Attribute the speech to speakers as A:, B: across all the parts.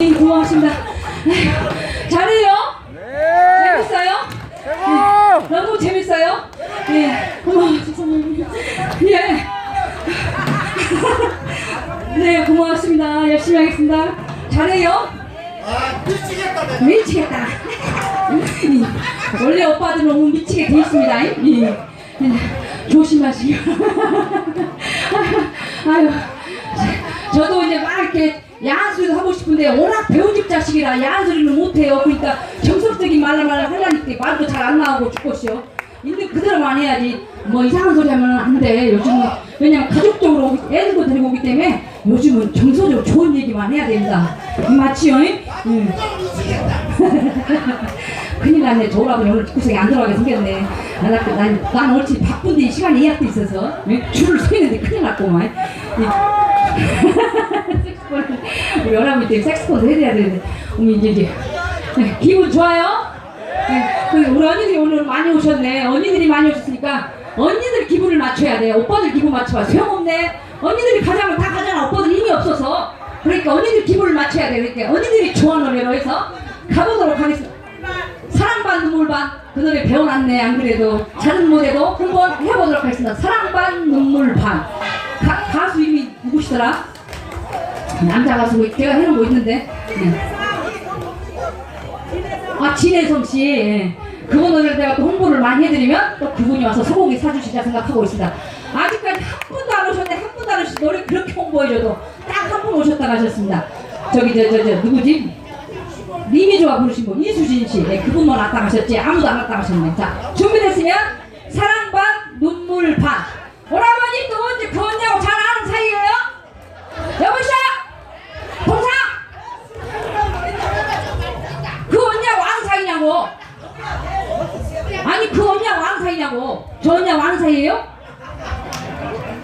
A: 네, 고맙습니다. 잘해요?
B: 네.
A: 재밌어요?
B: 최고.
A: 너무 재밌어요? 예. 어머, 죄송합니다. 예. 네, 고맙습니다. 열심히 하겠습니다. 잘해요?
C: 아 미치겠다
A: 미치겠다. 이, 원래 오빠들은 너무 미치게 돼 있습니다. 이, 이, 조심하시고. 아유, 저도 이제 막 이렇게 소리도 하고 싶은데 워낙 배운 집 자식이라 소리는 못해요. 그러니까 정석적인 말을 하려니까 말도 잘 안 나오고 죽겠어요. 있는 그대로만 해야지 뭐 이상한 소리 하면 안 돼. 요즘은 왜냐면 가족적으로 애들도 데리고 오기 때문에 요즘은 정서적으로 좋은 얘기만 해야 됩니다. 맞지요? 응. 큰일 났네. 저라고 오늘 구석에 안 들어가게 생겼네. 난, 난, 난, 난 어찌 바쁜데 시간이 예약돼 있어서 응? 줄을 서 있는데 큰일 났구만. 우리 여러분 때문에 색스폰 해야 되는데. 어머, 이제, 이제. 네, 기분 좋아요? 네, 그 우리 언니들이 오늘 많이 오셨네. 언니들이 많이 오셨으니까 언니들 기분을 맞춰야 돼. 오빠들 기분 맞춰봐. 소용없네. 언니들이 가자면 다 가잖아. 오빠들 힘이 없어서. 그러니까 언니들 기분을 맞춰야 돼. 그러니까 언니들이 좋아하는 노래로 해서 가보도록 하겠습니다. 사랑반 눈물반 그 노래 배워놨네 안 그래도 잘은 못해도 한번 해보도록 하겠습니다. 사랑반 눈물반 가, 가수 이름이 누구시더라? 남자 가수 제가 해놓은 거 있는데 네. 아 진혜성 씨 예. 그분 노래를 내가 또 홍보를 많이 해드리면 또 그분이 와서 소고기 사주시자 생각하고 있습니다. 아직까지 한 분도 안 오셨네 한 분도 안 오셨 노래 그렇게 홍보해줘도 딱 한 분 오셨다 가셨습니다. 저기 저 저 저 누구지? 리미조가 부르신 분 이수진 씨 네, 그분만 왔다 가셨지 아무도 안 왔다 가셨네. 자 준비됐으면 사랑 반 눈물 반 오라버니 또 언제 그 언니하고 잘 아는 사이예요? 여보시오 동상 그 언니하고 아는 사이냐고 아니 그 언니하고 아는 사이냐고. 저 언니하고 아는 사이예요?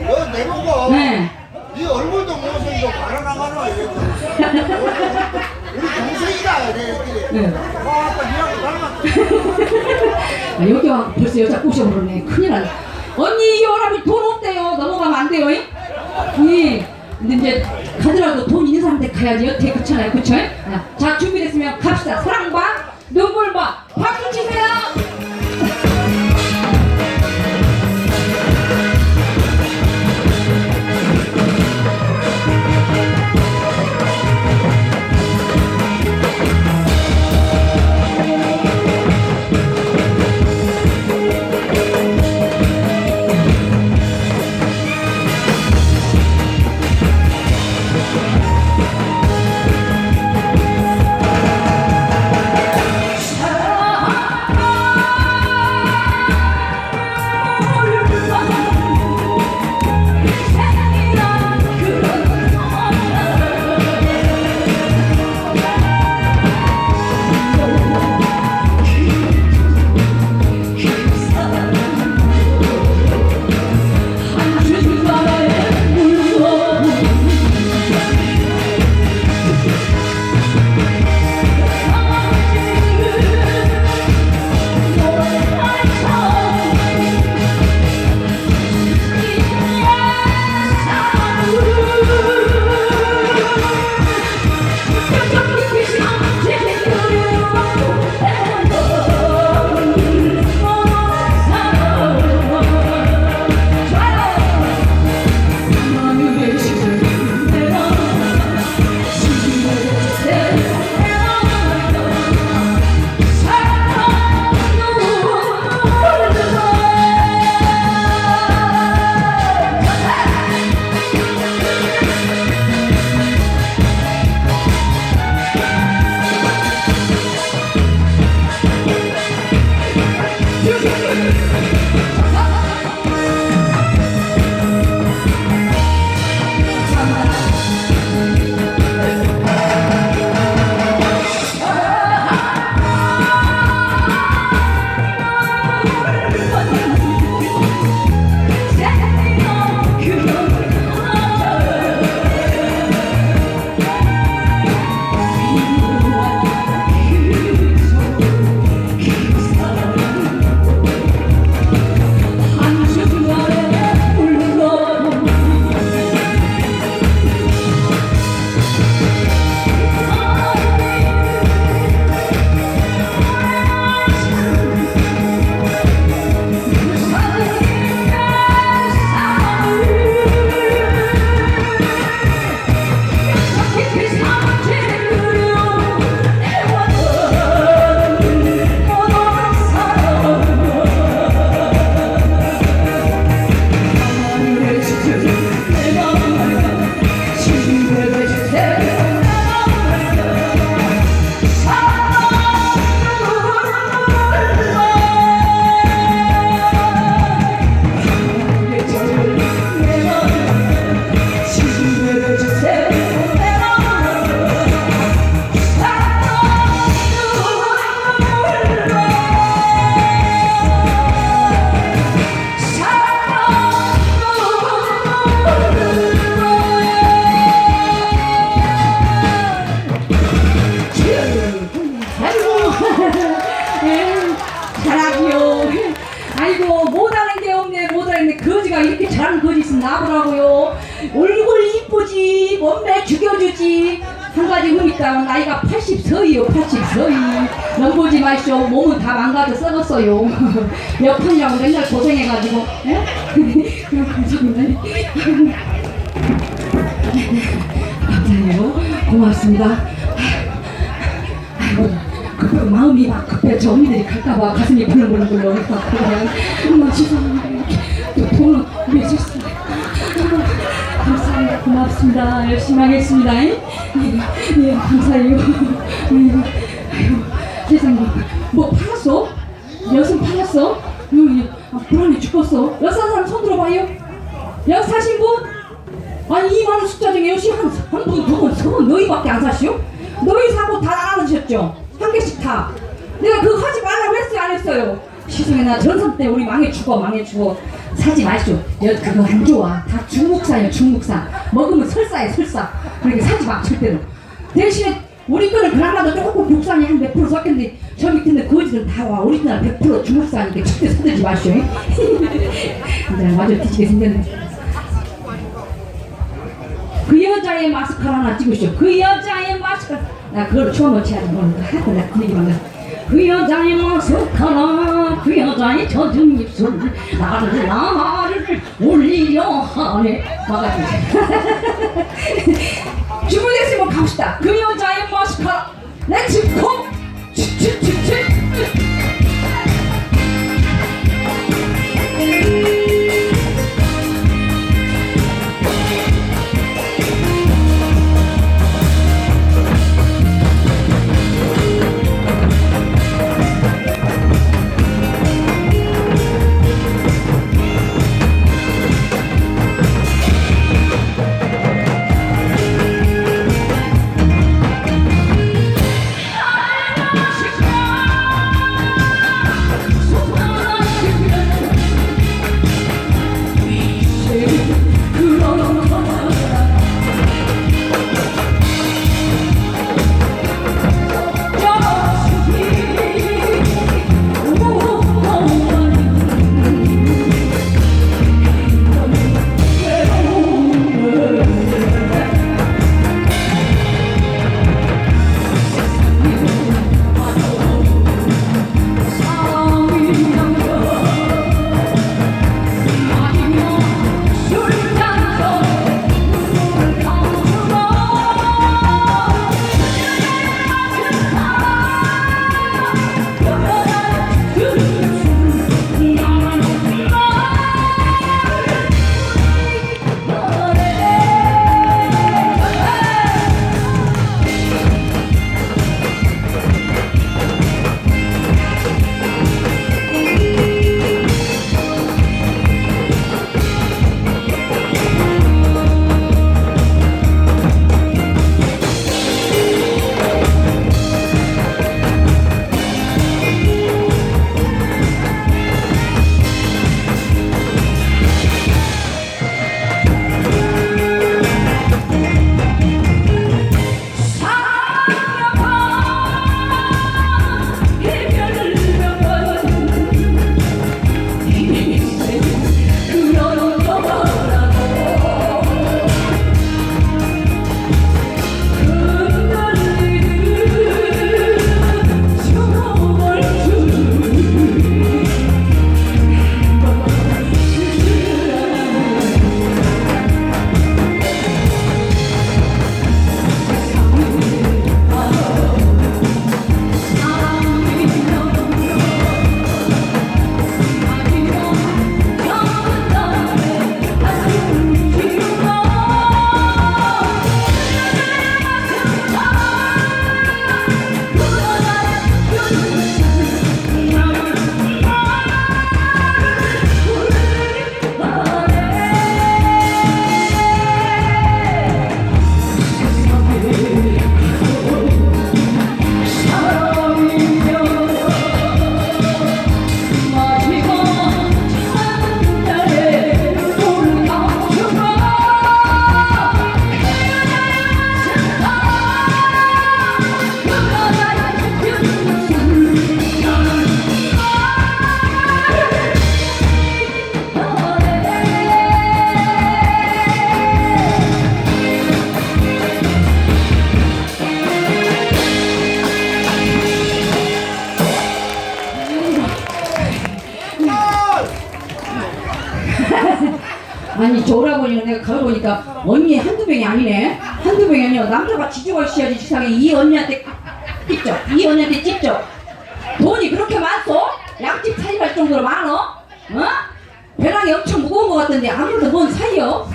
C: 너 내보고.
A: 네.
C: 네 얼굴도 못생겨 바라나가나 우리 동생이다 내끼리
A: 네.
C: 와 아빠 닮았어
A: 아, 여기 와 벌써 여자 꼬셔버렸네. 큰일 났네. 언니 이 오라버니 돈 없대요. 넘어가면 안 돼요 잉? 예. 근데 이제 가더라도 돈 있는 사람한테 가야지 여태 그렇잖아요 그쵸? 자, 자 준비됐으면 갑시다. 사랑과 눈물과 박수 치세요 나보라고요. 얼굴 이쁘지, 몸매 죽여주지. 한 가지 흠있다 나이가 80서이요, 80서이. 넘보지 마시오. 몸은 다 망가져 썩었어요. 역할이라고 맨날 고생해가지고. 예? 감사해요. 고맙습니다. 그 마음이 막 급해. 저 언니들이 갈까봐 가슴이 벌렁벌렁 올라오니까 그냥 엄마 죄송합니다. 돈은 왜? 감사합니다. 고맙습니다. 열심히 하겠습니다. 예, 예 감사해요. 예, 아이고, 세상에. 뭐 팔았어? 여섯 팔았어? 응, 아, 불안해 죽겠어. 여섯 사람 손 들어봐요. 여기 사신 분? 아니 이 많은 숫자 중에 역시 한, 한 분, 두 분, 서분 너희밖에 안 사시오? 너희 사고 다 나눠주셨죠? 한 개씩 다. 내가 그거 하지 말라고 했어요, 안 했어요? 시중에 나 전선 때 우리 망해 죽어, 망해 죽어. 사지 마시오. 여, 그거 안 좋아. 다 중국산이에요, 중국산. 먹으면 설사에 설사. 그러니까 사지 마, 절대로. 대신에 우리 거는 그나마도 조금 국산이 한 몇 프로 섞였는데 저 밑에는 거지는 다 와. 오리지널 100% 중국산이니까 절대 사들지 마시오. 이제 마저 뒤지게 생겼네. 그 여자의 마스크를 하나 찍으시오. 그 여자의 마스크. 나 그걸 넣지 않아. 오늘 하고 나 분위기만 나. 그 여자의 마스크라 그 여자의 젖은 입술. 나를 나를 올리려 하네. 막아주세요 준비됐으면 갑시다. 그 여자의 마스크라 렛츠 고 치 치 치 치 저 오라버니는 내가 가보니까 언니 한두 명이 아니네 한두 명이 아니야 남자가 지주가 있어야지 세상에 이 언니한테 찝죠 이 언니한테 찝죠 돈이 그렇게 많소? 양집 차이갈 정도로 많어? 어? 배낭이 엄청 무거운 것 같던데 아무래도 뭔 사이요?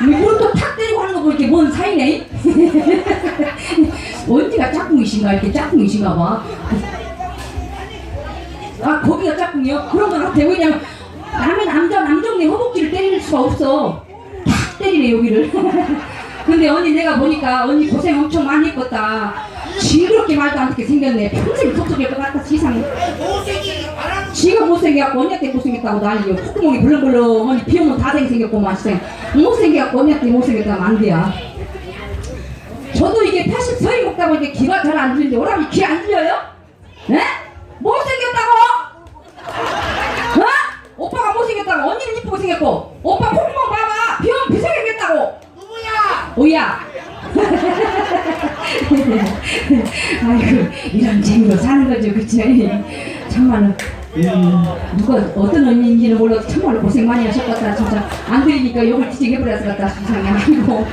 A: 물을 또탁 때리고 하는 거 보니까 뭔 사이네? 언니가 짝꿍이신가 이렇게 짝꿍이신가 봐. 아 거기가 짝꿍이요? 그런 건 같아 왜냐면 남의 남자 남정네 허벅지를 때릴 수가 없어. 탁 때리네 여기를. 근데 언니 내가 보니까 언니 고생 엄청 많이 했겠다. 징그럽게 말도 안 듣게 생겼네. 평생 섭섭할 것 같다 세상에. 지가 못생겨갖고 언니한테 못생겼다고 난리요. 콧구멍이 벌렁벌렁. 언니 비 오면 다 생겼구만 진짜. 못생겨갖고 언니한테 못생겼다면 안 돼요. 저도 이게 80 서이 먹다 보니까 귀가 잘 안 들리는데 오라면 귀 안 들려요? 네? 못생겼다고? 어? 오빠가 못 생겼다고 언니는 이쁘게 생겼고 오빠 콧구멍 봐봐. 비 오면 비생겼다고.
C: 누구야?
A: 오야. 아이고 이런 재미로 사는 거죠 그치? 정말로. 음, 누가 어떤 언니인지는 몰라도 정말로 고생 많이 하셨겠다 진짜. 안 들리니까 욕을 해버렸을 것 같다 세상에. 아이고.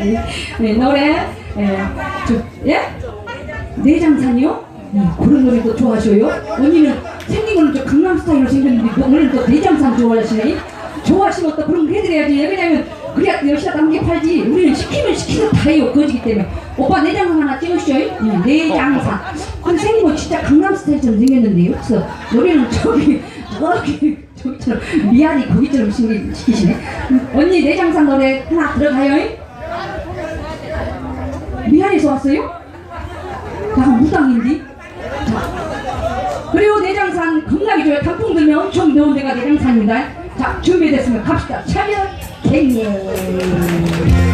A: 네, 노래. 예, 저, 예? 내장산이요? 음, 그런 노래도 좋아하셔요? 언니는 생긴 거는 저 강남 스타일로 생겼는데 오늘 또 내장산 좋아하시네? 좋아하시면 또 그런 거 해드려야지 왜냐면 그래야 여시다 남게 팔지 우리는 시키면 시키면 다 해요 거지기 때문에 오빠 내장산 하나 찍으시죠? 응, 내장산 근데 생긴 거 진짜 강남 스타일처럼 생겼는데 여기서 노래는 저기 저기 저기처럼 미안이 거기처럼 시키- 시키시네 음, 언니 내장산 노래 하나 들어가요? 미안해서 왔어요? 약간 무당인데? 자, 그리고 내장산 겁나게 좋아요. 단풍 들면 엄청 더운 데가 내장산입니다. 자, 준비됐으면 갑시다. 차렷 갱년.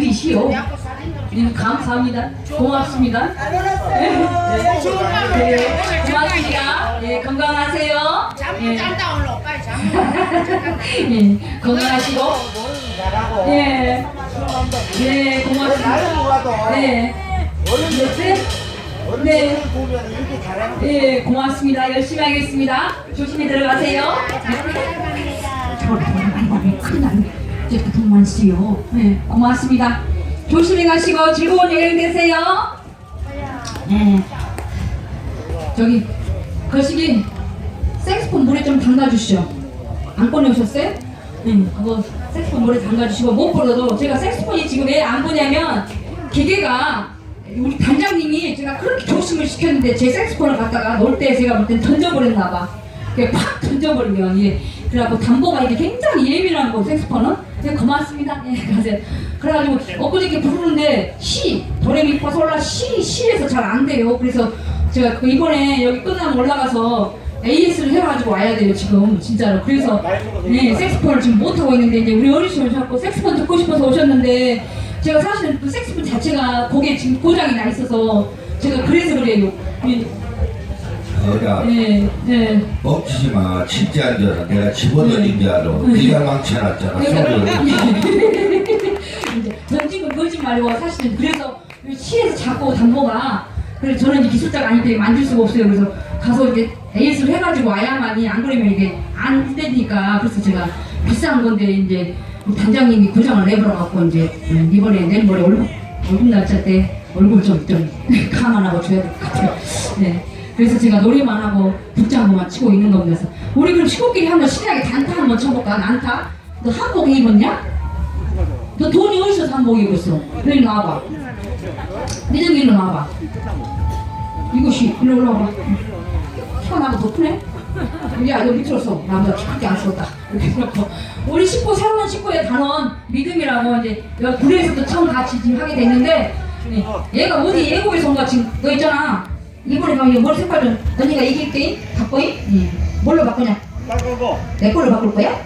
A: 느리시오. 네, 감사합니다. 고맙습니다. 네, 고맙습니다. 예, 건강하세요. 예,
C: 짠다 오늘 오빠 잠.
A: 예, 건강하시고. 예, 예, 고맙습니다. 네, 네, 네. 예, 고맙습니다. 열심히 하겠습니다. 조심히 들어가세요. 저 쓰요. 네, 고맙습니다. 조심히 가시고 즐거운 여행 되세요. 네. 저기, 거시기 색스폰 물에 좀 담가주시오. 안 꺼내오셨어요? 네, 그거 색스폰 물에 담가주시고 못 불러도 제가 색스폰이 지금 왜 안 보냐면 기계가 우리 단장님이 제가 그렇게 조심을 시켰는데 제 색스폰을 갖다가 놀 때 제가 볼 땐 던져버렸나 봐. 그게 팍 던져버리면 예. 그래갖고 담보가 이게 굉장히 예민한 거 색스폰은. 네, 고맙습니다. 예, 가세요. 그래가지고 엊그저께 부르는데 시 도레미파 솔라 시 시에서 잘 안 돼요. 그래서 제가 그 이번에 여기 끝나면 올라가서 AS를 해가지고 와야 돼요 지금 진짜로. 그래서 예, 색스폰을 지금 못 하고 있는데 이제 우리 어르신 오셨고 색스폰 듣고 싶어서 오셨는데 제가 사실은 그 색스폰 자체가 곡에 지금 고장이 나 있어서 제가 그래서 그래요. 예,
D: 어야
A: 예, 예.
D: 멈추지 마 진짜인 줄 알아 내가 집어던진 줄 알아 네가 망쳐놨잖아 소리를
A: 이제 던진 건 거짓말이고 사실은 그래서 시에서 자꾸 담보가 그래서 저는 이제 기술자가 아니기 때문에 만질 수가 없어요. 그래서 가서 이렇게 AS를 해가지고 와야만이 안 그러면 이게 안 되니까 그래서 제가 비싼 건데 이제 단장님이 고장을 내버려갖고 이제 음, 이번에 내일 모레 월급 월급 날짜 때 얼굴 좀, 좀 감안하고 줘야 될 것 같아요. 네. 그래서 제가 노래만 하고 북장구만 치고 있는 겁니다. 우리 그럼 친구끼리 한번 신나게 단타 한번 쳐볼까? 난타? 너 한복 입었냐? 너 돈이 어디서 한복 입었어? 여기 나와봐. 니들 일로 나와봐. 이것이 일로 올라와봐. 키가 나보다 더 크네? 야, 너 밑으로 서. 나보다 키 크게 안 썼다. 이렇게 해놓고. 우리 식구, 새로운 식구의 단원, 믿음이라고 이제, 구례에서도 처음 같이 지금 하게 됐는데, 네. 얘가 어디 예고에서 온 거야, 지금. 너 있잖아. 이번에 가면 머리 색깔 좀, 언니가 이길게? 바꿔이? 응. 뭘로 바꾸냐?
B: 빨간거.
A: 내 걸로 바꿀 거야?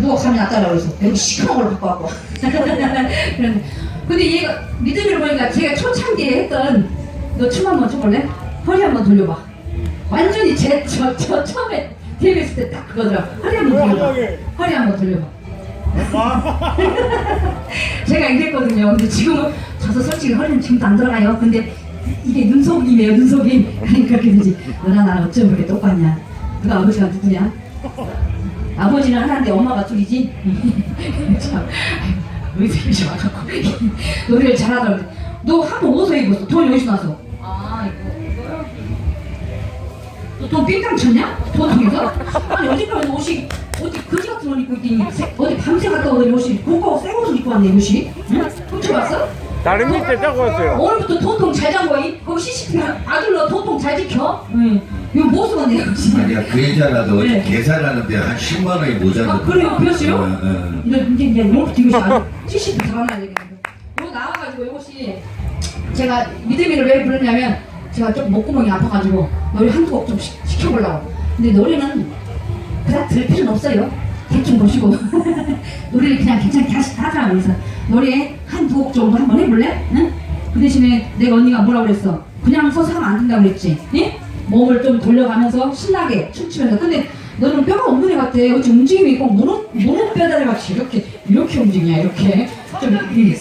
A: 누가 감이 났다라고 그래서 여기 시커먼 걸로 바꿔갖고 그런데 근데 얘가 믿음을 보니까 제가 초창기에 했던 너 춤 한번 춰볼래? 허리 한번 돌려봐 완전히 제 저 저 처음에 데뷔했을 때 딱 그거더라 허리 한번 돌려봐 허리 한번 돌려봐 제가 이랬거든요 근데 지금은 저도 솔직히 허리는 지금도 안 들어가요 근데 이게 눈속임이에요 눈속임 그러니까 그렇게 되지 너랑 나랑 어쩜 그렇게 똑같냐 누가 아버지가 누구냐 아버지는 하나인데 엄마가 둘이지? 참, 왜 이렇게 와갖고 노래를 잘하더라고. 너 한복 어디서 입었어? 돈이 어디서 나서? 아 이거 이거요? 너돈 삥땅 쳤냐? 돈통에서? 아니 어디까지 옷이 어디 그지 같은 옷 입고 있더니 새- 어디 밤새 갔다 오더니 옷이 고가고 새 옷을 입고 왔네 옷이 응? 훔쳐봤어?
B: 다른 밑에 짜고 왔어요.
A: 오늘부터 돈통 잘 잠궈이 거기 CCTV 아들 너 돈통 잘 지켜? 응. 이거 뭐 쓰겠네 혹시
D: 아니야 그 여자라도
A: 네.
D: 계산하는데 한 10만 원이 모자라
A: 아 그래요? 그랬어요?
D: 어, 어.
A: 이제 이제 이제 이렇게 이것이 안 70분 잡아놔야 되겠는데 이거 나와가지고 이것이 제가 믿음이를 왜 부르냐면 제가 좀 목구멍이 아파가지고 노래 한두 곡좀 시켜보려고. 근데 노래는 그닥 들 필요는 없어요. 대충 보시고. 노래를 그냥 괜찮게 하시, 하더라고 그래서 노래 한 두 곡 정도 한번 해볼래? 응? 그 대신에 내가 언니가 뭐라 그랬어? 그냥 서서 하면 안 된다고 그랬지. 예? 몸을 좀 돌려가면서 신나게 춤추면서. 근데 너는 뼈가 없는 애 같아. 어찌 움직임이 꼭 무릎 무릎 뼈다리 같이 이렇게 이렇게 움직이냐 이렇게? 좀 이-